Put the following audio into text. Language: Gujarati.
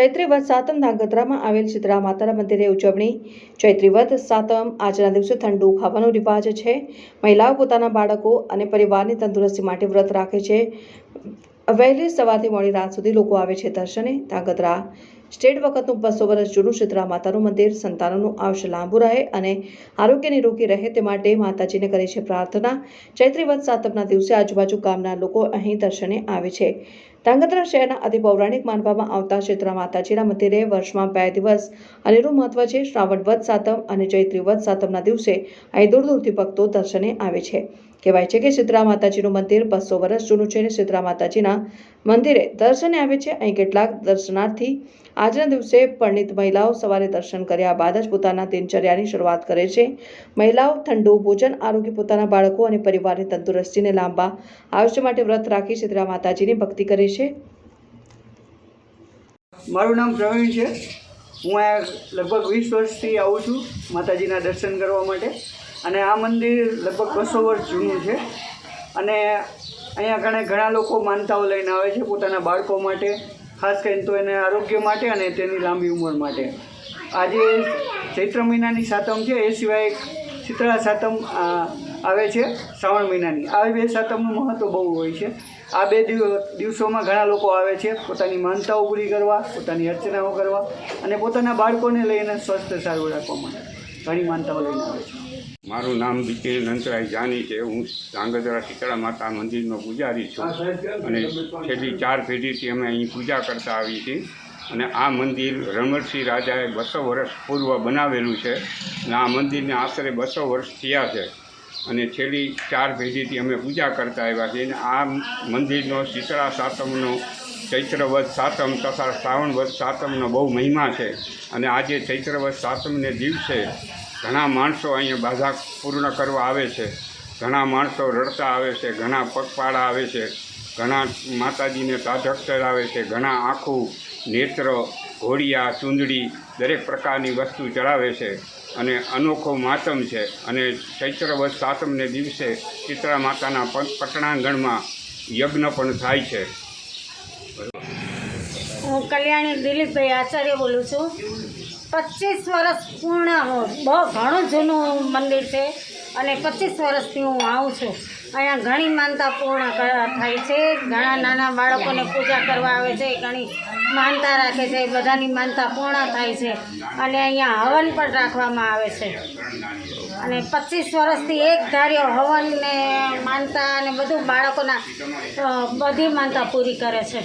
ચૈત્રી વધ સાતમ ધાંગધ્રામાં આવેલ શીતળા માતાના મંદિરે ઉજવણી. ચૈત્રી વધ સાતમ આજના દિવસે ઠંડુ ખાવાનો રિવાજ છે. મહિલાઓ પોતાના બાળકો અને પરિવારની તંદુરસ્તી માટે વ્રત રાખે છે. વહેલી સવારથી મોડી રાત સુધી લોકો આવે છે દર્શને. ધાંગધ્રા સ્ટેટ વખતનું બસો વર્ષ જૂનું શીતળા માતાનું મંદિર, સંતાનોનું આયુષ્ય લાંબુ રહે અને આરોગ્ય નિરોગી રહે તે માટે માતાજીને કરે છે પ્રાર્થના. ચૈત્રી વધ સાતમના દિવસે આજુબાજુ ગામના લોકો અહીં દર્શને આવે છે. ધાંગધ્રા શહેરના અતિ પૌરાણિક માનવામાં આવતા શીતળા માતાજીના મંદિરે વર્ષમાં બે દિવસ અનેરું મહત્વ છે. શ્રાવણ વધ સાતમ અને ચૈત્રી વધ સાતમના દિવસે અહીં દૂર દૂરથી ભક્તો દર્શને આવે છે. કહેવાય છે કે શીતળા માતાજીનું મંદિર બસો વર્ષ જૂનું છે અને શીતળા માતાજીના મંદિરે દર્શને આવે છે. અહીં કેટલાક દર્શનાર્થી આજના દિવસે પરણિત મહિલાઓ સવારે દર્શન કર્યા બાદ જ પોતાના દિનચર્યાની શરૂઆત કરે છે. મહિલાઓ ઠંડુ ભોજન, આરોગ્ય પોતાના બાળકો અને પરિવારની તંદુરસ્તીને લાંબા આયુષ્ય માટે વ્રત રાખી શીતળા માતાજીની ભક્તિ કરે છે. મારું નામ પ્રવીણ છે. હું આ લગભગ વીસ વર્ષથી આવું છું માતાજીના દર્શન કરવા માટે. અને આ મંદિર લગભગ બસો વર્ષ જૂનું છે. અને અહીંયા ઘણા ઘણા લોકો માનતાઓ લઈને આવે છે પોતાના બાળકો માટે. ખાસ કરીને તો એને આરોગ્ય માટે અને તેની લાંબી ઉંમર માટે. આજે ચૈત્ર મહિનાની સાતમ છે, એ સિવાય શીતળા સાતમ આવે છે, શ્રાવણ મહિનાની. આવી બે સાતમનું મહત્ત્વ બહુ હોય છે. આ બે દિવ- દિવસોમાં ઘણા લોકો આવે છે, પોતાની માનતાઓ પૂરી કરવા, પોતાની અર્ચનાઓ કરવા અને પોતાના બાળકોને લઈને સ્વસ્થ સારું રાખવા માટે. ઘણી માનતાઓ લઈને આવે છે. મારું નામ બીજે નંતરાય જાની છે. હું ધાંગધ્રા શીતળા માતા મંદિરનો પૂજારી છું. અને છેલ્લી ચાર પેઢીથી અમે અહીં પૂજા કરતા આવી છીએ. અને આ મંદિર રમણસિંહ રાજાએ બસો વર્ષ પૂર્વ બનાવેલું છે. અને આ મંદિરને આશરે બસો વર્ષ થયા છે. અને છેલ્લી ચાર પેઢીથી અમે પૂજા કરતા આવ્યા છીએ. અને આ મંદિરનો શીતળા સાતમનો ચૈત્રવદ સાતમ તથા શ્રાવણવદ સાતમનો બહુ મહિમા છે. અને આજે ચૈત્રવદ સાતમને દિવસે ઘણા માણસો અહીંયા બાધા પૂર્ણ કરવા આવે છે. ઘણા માણસો રડતા આવે છે, ઘણા પગપાળા આવે છે, ઘણા માતાજીને સાધક ચડાવે છે, ઘણા આખું નેત્ર, ઘોડિયા, ચૂંદડી દરેક પ્રકારની વસ્તુ ચડાવે છે અને અનોખો માતમ છે. અને ચૈત્રવત સાતમને દિવસે ચિત્રા માતાના પટણાંગણમાં યજ્ઞ પણ થાય છે. હું કલ્યાણી દિલીપભાઈ આચાર્ય બોલું છું. પચીસ વર્ષ પૂર્ણ બહુ ઘણું જૂનું મંદિર છે અને પચીસ વર્ષથી હું આવું છું. અહીંયા ઘણી માનતા પૂર્ણ થાય છે. ઘણા નાના બાળકોને પૂજા કરવા આવે છે, ઘણી માનતા રાખે છે, બધાની માનતા પૂર્ણ થાય છે. અને અહીંયા હવન પણ રાખવામાં આવે છે. અને પચીસ વર્ષથી એક ધાર્યો હવનને માનતા અને બધું બાળકોના બધી માનતા પૂરી કરે છે.